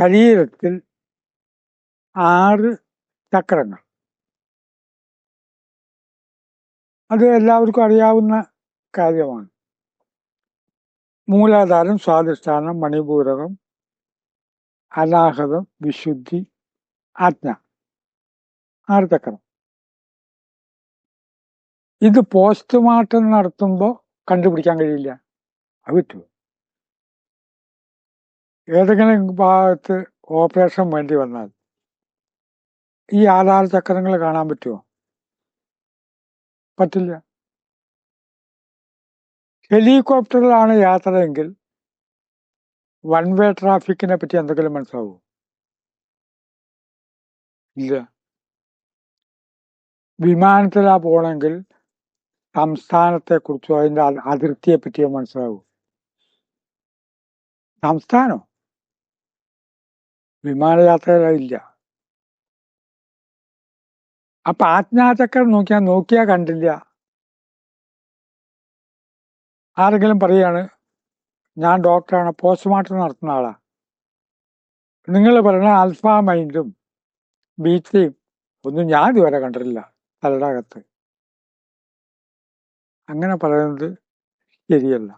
ശരീരത്തിൽ ആറ് ചക്രങ്ങൾ. അത് എല്ലാവർക്കും അറിയാവുന്ന കാര്യമാണ്. മൂലാധാരം സ്വാധിഷ്ഠാനം മണിപൂരകം അനാഹതം വിശുദ്ധി ആജ്ഞ. ആറ് ചക്രം. ഇത് പോസ്റ്റ്മോർട്ടം നടത്തുമ്പോൾ കണ്ടുപിടിക്കാൻ കഴിയില്ല. അത് പറ്റുമോ? ഏതെങ്കിലും ഭാഗത്ത് ഓപ്പറേഷൻ വേണ്ടി വന്നാൽ ഈ ആധാര ചക്രങ്ങൾ കാണാൻ പറ്റുമോ പറ്റില്ല. ഹെലികോപ്റ്ററിലാണ് യാത്രയെങ്കിൽ വൺ വേ ട്രാഫിക്കിനെ പറ്റി എന്തെങ്കിലും മനസ്സിലാവൂ? ഇല്ല. വിമാനത്തിലാ പോണെങ്കിൽ സംസ്ഥാനത്തെ കുറിച്ചോ അതിന്റെ അ- അതിർത്തിയെ പറ്റിയോ മനസ്സിലാവൂ? സംസ്ഥാനം? വിമാനയാത്രയിലില്ല അപ്പൊ ആജ്ഞാചക്രം നോക്കിയാ നോക്കിയാ കണ്ടില്ല. ആരെങ്കിലും പറയാണ് ഞാൻ ഡോക്ടറാണ് പോസ്റ്റ്മോർട്ടം നടത്തുന്ന ആളാ. നിങ്ങൾ പറയുന്ന ആൽഫ മൈൻഡും ബീറ്റയും ഒന്നും ഞാൻ ഇതുവരെ കണ്ടിട്ടില്ല തലയുടെ അകത്ത് അങ്ങനെ പറയുന്നത് ശരിയല്ല.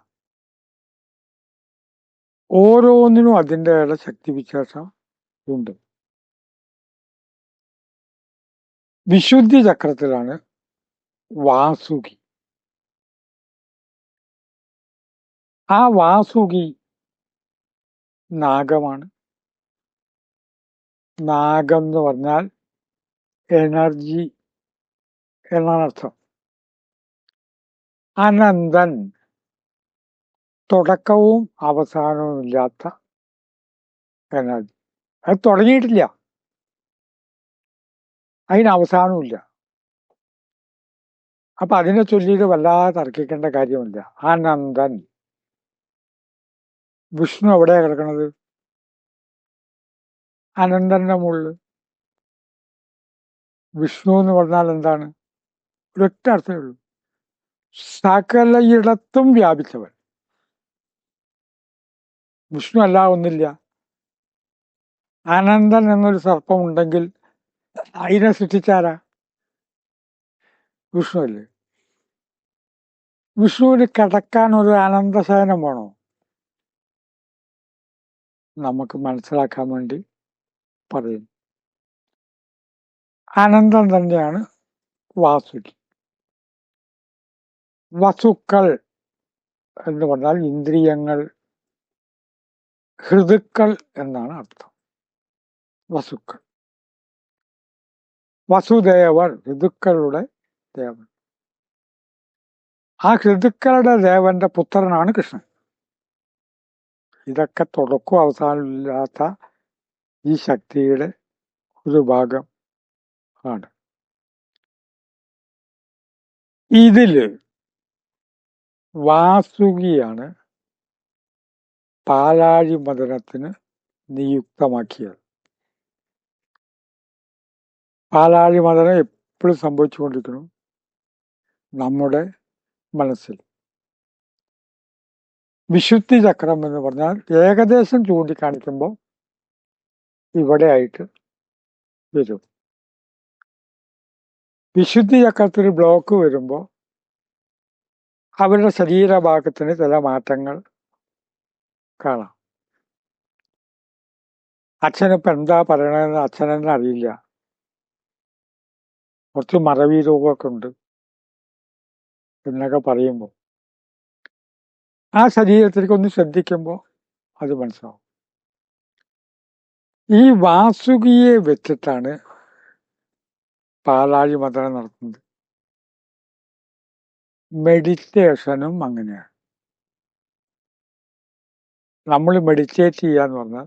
ഓരോന്നിനും അതിന്റെതായ ശക്തി വിശേഷം. ഉണ്ട്. വിശുദ്ധി ചക്രത്തിലാണ് വാസുകി. ആ വാസുകി നാഗമാണ്. നാഗം എന്ന് പറഞ്ഞാൽ എനർജി എന്നാണ് അർത്ഥം. അനന്തൻ. തുടക്കവും അവസാനവും ഇല്ലാത്ത എനർജി. അത് തുടങ്ങിയിട്ടില്ല. അതിന് അവസാനവുമില്ല. അപ്പൊ അതിനെ ചൊല്ലിയിട്ട് വല്ലാതെ തർക്കിക്കേണ്ട കാര്യമില്ല ആനന്ദൻ. വിഷ്ണു എവിടെയാ കിടക്കുന്നത് അനന്തന്റെ മുകളിൽ വിഷ്ണു എന്ന് പറഞ്ഞാൽ എന്താണ്? ഒരൊറ്റ അർത്ഥമേ ഉള്ളൂ. സകലയിടത്തും വ്യാപിച്ചവൻ. വിഷ്ണു അല്ല ഒന്നില്ല അനന്തൻ എന്നൊരു സർപ്പം ഉണ്ടെങ്കിൽ അതിനെ സൃഷ്ടിച്ചാരാ? വിഷ്ണു അല്ലേ? വിഷ്ണുവിന് കിടക്കാൻ ഒരു അനന്തശയനം വേണോ? നമുക്ക് മനസ്സിലാക്കാൻ വേണ്ടി പറയും. അനന്തം തന്നെയാണ് വാസുകി. വസുക്കൾ എന്ന് പറഞ്ഞാൽ ഇന്ദ്രിയങ്ങൾ ഹൃദുക്കൾ എന്നാണ് അർത്ഥം. വസുക്കൾ വസുദേവർ ഋതുക്കളുടെ ദേവൻ. ആ ഋതുക്കളുടെ ദേവന്റെ പുത്രനാണ് കൃഷ്ണൻ. ഇതൊക്കെ തുടക്കവും അവസാനമില്ലാത്ത ഈ ശക്തിയുടെ ഒരു ഭാഗം ആണ്. ഇതിൽ വാസുകിയാണ് പാലാഴി മദനത്തിന് നിയുക്തമാക്കിയത്. പാലാഴി മദനം എപ്പോഴും സംഭവിച്ചുകൊണ്ടിരിക്കുന്നു നമ്മുടെ മനസ്സിൽ. വിശുദ്ധി ചക്രം എന്ന് പറഞ്ഞാൽ ഏകദേശം ചൂണ്ടിക്കാണിക്കുമ്പോൾ ഇവിടെ ആയിട്ട് വരും. വിശുദ്ധി ചക്രത്തിൽ ബ്ലോക്ക് വരുമ്പോൾ അവരുടെ ശരീരഭാഗത്തിന് ചില മാറ്റങ്ങൾ കാണാം. അച്ഛനിപ്പോൾ എന്താ പറയണതെന്ന് അച്ഛനെന്നെ അറിയില്ല കുറച്ച് മറവി രോഗമൊക്കെ ഉണ്ട്. എന്നൊക്കെ പറയുമ്പോൾ ആ ശരീരത്തിലേക്ക് ഒന്ന് ശ്രദ്ധിക്കുമ്പോൾ അത് മനസ്സിലാവും. ഈ വാസുകിയെ വെച്ചിട്ടാണ് പാലാഴി മതനം നടത്തുന്നത്. മെഡിറ്റേഷനും അങ്ങനെയാണ്. നമ്മൾ മെഡിറ്റേറ്റ് ചെയ്യാന്ന് പറഞ്ഞാൽ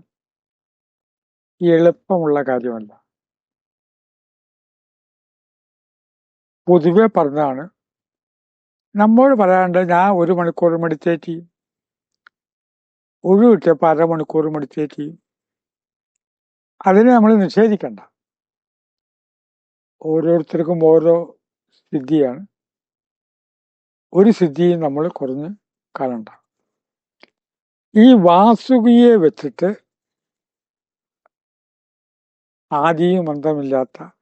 എളുപ്പമുള്ള കാര്യമല്ല. പൊതുവെ പറഞ്ഞതാണ് നമ്മോട് പറയാണ്ട് ഞാൻ ഒരു മണിക്കൂർ മെഡിറ്റേറ്റ് ചെയ്യും. ഒഴിവ് കിട്ടിയപ്പോൾ അരമണിക്കൂർ മെഡിറ്റേറ്റ് ചെയ്യും. അതിനെ നമ്മൾ നിഷേധിക്കണ്ട. ഓരോരുത്തർക്കും ഓരോ സിദ്ധിയാണ്. ഒരു സിദ്ധിയും നമ്മൾ കുറഞ്ഞ് കാണണ്ട. ഈ വാസുകിയെ വെച്ചിട്ട് ആദിയും അന്തമില്ലാത്ത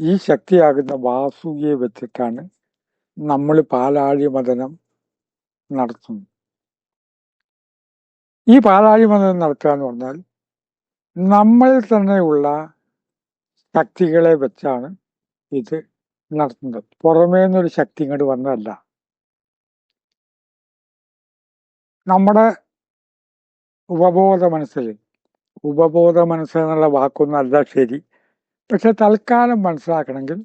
ഈ ശക്തിയാകുന്ന വാസുകിയെ വെച്ചിട്ടാണ് നമ്മൾ പാലാഴി മതനം നടത്തുന്നത്. ഈ പാലാഴി മതനം നടത്തുക എന്ന് പറഞ്ഞാൽ നമ്മൾ തന്നെയുള്ള ശക്തികളെ വെച്ചാണ് ഇത് നടത്തുന്നത്. പുറമേ നിന്നൊരു ശക്തി ഇങ്ങോട്ട് വന്നതല്ല. നമ്മുടെ ഉപബോധ മനസ്സിൽ ഉപബോധ മനസ്സ് എന്നുള്ള വാക്കൊന്നല്ല ശരി. പക്ഷെ തൽക്കാലം മനസ്സിലാക്കണമെങ്കിൽ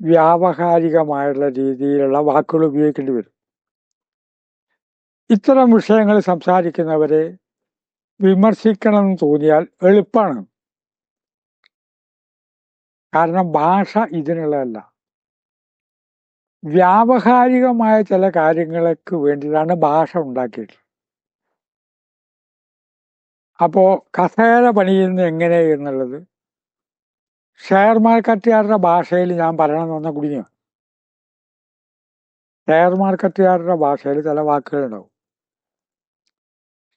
വ്യാവഹാരികമായുള്ള രീതിയിലുള്ള വാക്കുകൾ ഉപയോഗിക്കേണ്ടി വരും. ഇത്തരം വിഷയങ്ങൾ സംസാരിക്കുന്നവരെ വിമർശിക്കണം എന്ന് തോന്നിയാൽ എളുപ്പമാണ് കാരണം ഭാഷ ഇതിനുള്ളതല്ല. വ്യാവഹാരികമായ ചില കാര്യങ്ങൾക്ക് വേണ്ടിയിട്ടാണ് ഭാഷ ഉണ്ടാക്കിയിട്ടുള്ളത്. അപ്പോൾ കസേര പണിയുന്നത് എങ്ങനെ എന്നുള്ളത് ഷെയർ മാർക്കറ്റുകാരുടെ ഭാഷയിൽ ഞാൻ പറയണമെന്ന് പറഞ്ഞാൽ കുടിഞ്ഞു ഷെയർ മാർക്കറ്റുകാരുടെ ഭാഷയിൽ ചില വാക്കുകളുണ്ടാവും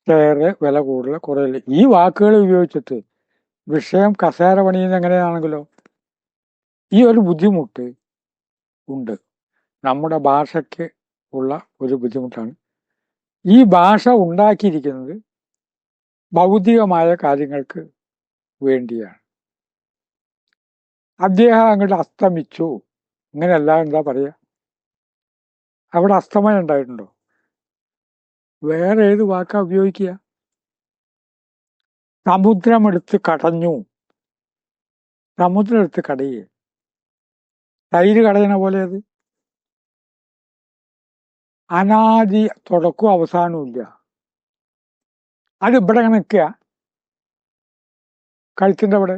ഷെയർ വില കൂടുതൽ കുറയില്ല ഈ വാക്കുകൾ ഉപയോഗിച്ചിട്ട് വിഷയം കസേര പണിയുന്ന എങ്ങനെയാണെങ്കിലോ ഈ ഒരു ബുദ്ധിമുട്ട് ഉണ്ട്. നമ്മുടെ ഭാഷയ്ക്ക് ഉള്ള ഒരു ബുദ്ധിമുട്ടാണ്. ഈ ഭാഷ ഉണ്ടാക്കിയിരിക്കുന്നത് ഭൗതികമായ കാര്യങ്ങൾക്ക് വേണ്ടിയാണ്. അദ്ദേഹം അങ്ങോട്ട് അസ്തമിച്ചു. ഇങ്ങനെയല്ല എന്താ പറയുക അവിടെ അസ്തമയം ഉണ്ടായിട്ടുണ്ടോ? വേറെ ഏത് വാക്കാ ഉപയോഗിക്കുക? സമുദ്രമെടുത്ത് കടഞ്ഞു. സമുദ്രം എടുത്ത് കടയേ. തൈര് കടയണ പോലെ അത് അനാദി തുടക്കവും അവസാനവും ഇല്ല. അത് ഇവിടെ നിൽക്കുക. കഴുത്തിന്റെ അവിടെ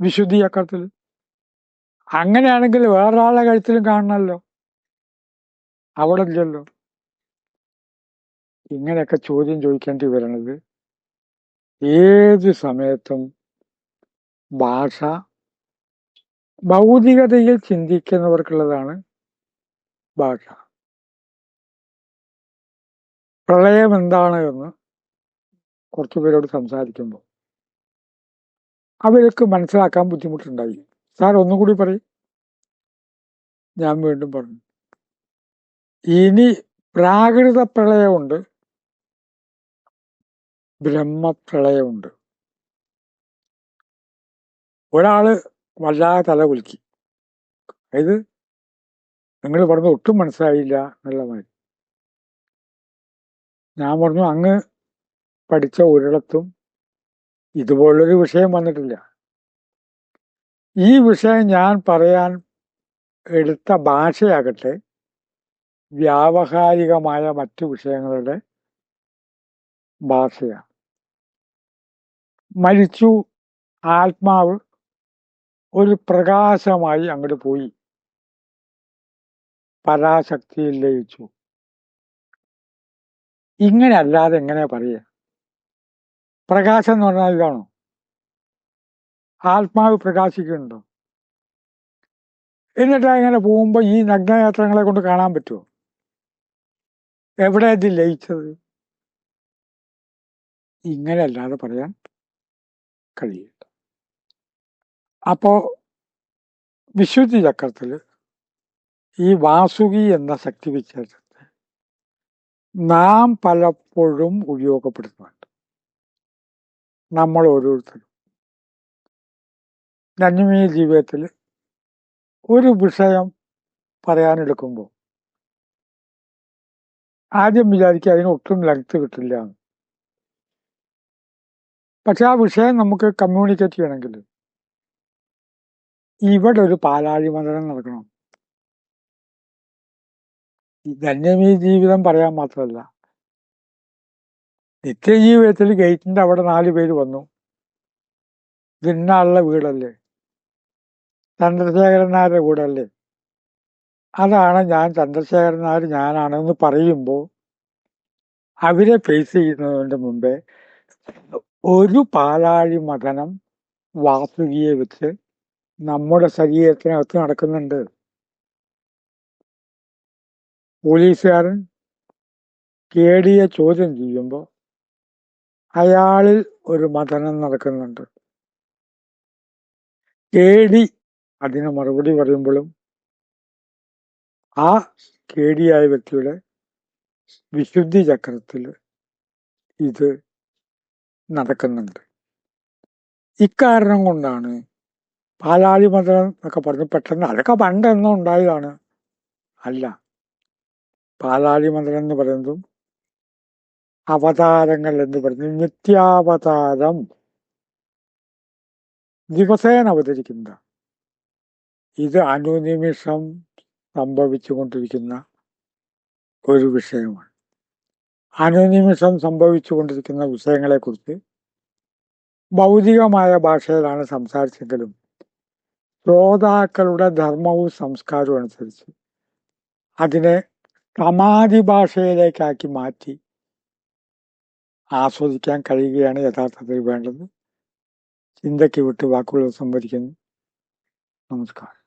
വിശുദ്ധി ചക്രത്തിൽ അങ്ങനെയാണെങ്കിൽ വേറൊരാളെ കഴുത്തിലും കാണണമല്ലോ. അവിടെ ഇല്ലല്ലോ. ഇങ്ങനെയൊക്കെ ചോദ്യം ചോദിക്കേണ്ടി വരണത് ഏത് സമയത്തും ഭാഷ ഭൗതികതയിൽ ചിന്തിക്കുന്നവർക്കുള്ളതാണ് ഭാഷ. പ്രളയം എന്താണ് എന്ന് കുറച്ചു പേരോട് സംസാരിക്കുമ്പോൾ. അവർക്ക് മനസ്സിലാക്കാൻ ബുദ്ധിമുട്ടുണ്ടായി. സാർ ഒന്നുകൂടി പറയും. ഞാൻ വീണ്ടും പറഞ്ഞു. ഇനി പ്രാകൃത പ്രളയമുണ്ട്. ബ്രഹ്മപ്രളയമുണ്ട്. ഒരാൾ വല്ലാതെ തല കുലുക്കി. അതായത് നിങ്ങൾ പറഞ്ഞു ഒട്ടും മനസ്സിലായില്ല എന്നുള്ള മാതിരി. ഞാൻ പറഞ്ഞു അങ്ങ് പഠിച്ച ഒരിടത്തും ഇതുപോലൊരു വിഷയം വന്നിട്ടില്ല. ഈ വിഷയം ഞാൻ പറയാൻ എടുത്ത ഭാഷയാകട്ടെ വ്യാവഹാരികമായ മറ്റു വിഷയങ്ങളുടെ ഭാഷയാണ്. മരിച്ചു ആത്മാവ് ഒരു പ്രകാശമായി അങ്ങോട്ട് പോയി. പരാശക്തിയിൽ ലയിച്ചു. ഇങ്ങനെ അല്ലാതെ എങ്ങനെ പറയുക? പ്രകാശം എന്ന് പറഞ്ഞാൽ ഇതാണോ? ആത്മാവ് പ്രകാശിക്കുന്നുണ്ടോ? എന്നിട്ട് ഇങ്ങനെ പോകുമ്പോൾ ഈ നഗ്നയാത്രങ്ങളെ കൊണ്ട് കാണാൻ പറ്റുമോ എവിടെ ഇത് ലയിച്ചത്? ഇങ്ങനെ അല്ലാതെ പറയാൻ കഴിയില്ല. അപ്പോ വിശുദ്ധി ചക്രത്തിൽ ഈ വാസുകി എന്ന ശക്തി വിശേഷത്തെ നാം പലപ്പോഴും ഉപയോഗപ്പെടുത്തുന്നുണ്ട് നമ്മൾ ഓരോരുത്തരും. നന്മീയ ജീവിതത്തിൽ ഒരു വിഷയം പറയാനെടുക്കുമ്പോൾ ആദ്യം വിചാരിക്കുക അതിന് ഒട്ടും ലെങ്ത് കിട്ടില്ല. പക്ഷെ ആ വിഷയം നമുക്ക് കമ്മ്യൂണിക്കേറ്റ് ചെയ്യണമെങ്കിൽ ഇവിടെ ഒരു പാലാഴി മന്ദിരം നടക്കണം. ധന്യമീ ജീവിതം പറയാൻ മാത്രമല്ല നിത്യജീവിതത്തിൽ ഗേറ്റിന്റെ അവിടെ നാല് പേര് വന്നു. ഇതിന്നാളുടെ വീടല്ലേ? ചന്ദ്രശേഖരൻ നായരുടെ വീടല്ലേ? അതാണ് ഞാൻ ചന്ദ്രശേഖരൻ നായർ ഞാനാണെന്ന് പറയുമ്പോൾ അവരെ ഫേസ് ചെയ്യുന്നതിന്റെ മുമ്പേ ഒരു പാലാഴി മതനം വാസുകിയെ വെച്ച് നമ്മുടെ ശരീരത്തിനകത്ത് നടക്കുന്നുണ്ട്. പോലീസുകാരൻ കേടിയെ ചോദ്യം ചെയ്യുമ്പോൾ അയാളിൽ ഒരു മതനം നടക്കുന്നുണ്ട്. കേടി അതിന് മറുപടി പറയുമ്പോഴും ആ കേടിയായ വ്യക്തിയുടെ വിശുദ്ധി ചക്രത്തിൽ ഇത് നടക്കുന്നുണ്ട്. ഇക്കാരണം കൊണ്ടാണ് പാലാളി മതനം എന്നൊക്കെ പറഞ്ഞ് പെട്ടെന്ന് അതൊക്കെ പണ്ടെന്നോ ഉണ്ടായതാണ്. അല്ല പാലാളി മതനം എന്ന് പറയുന്നതും അവതാരങ്ങൾ എന്ന് പറഞ്ഞു. നിത്യാവതാരം. ദിവസേന അവതരിക്കുന്ന ഇത് അനുനിമിഷം സംഭവിച്ചുകൊണ്ടിരിക്കുന്ന ഒരു വിഷയമാണ്. അനുനിമിഷം സംഭവിച്ചുകൊണ്ടിരിക്കുന്ന വിഷയങ്ങളെക്കുറിച്ച് ഭൗതികമായ ഭാഷയിലാണ് സംസാരിച്ചെങ്കിലും ശ്രോതാക്കളുടെ ധർമ്മവും സംസ്കാരവും അനുസരിച്ച് അതിനെ സമാധി ഭാഷയിലേക്കാക്കി മാറ്റി ആസ്വദിക്കാൻ കഴിയുകയാണ് യഥാർത്ഥത്തിൽ വേണ്ടത്. ചിന്തയ്ക്ക് വിട്ട് വാക്കുകൾ സംവദിക്കുന്നു. നമസ്കാരം.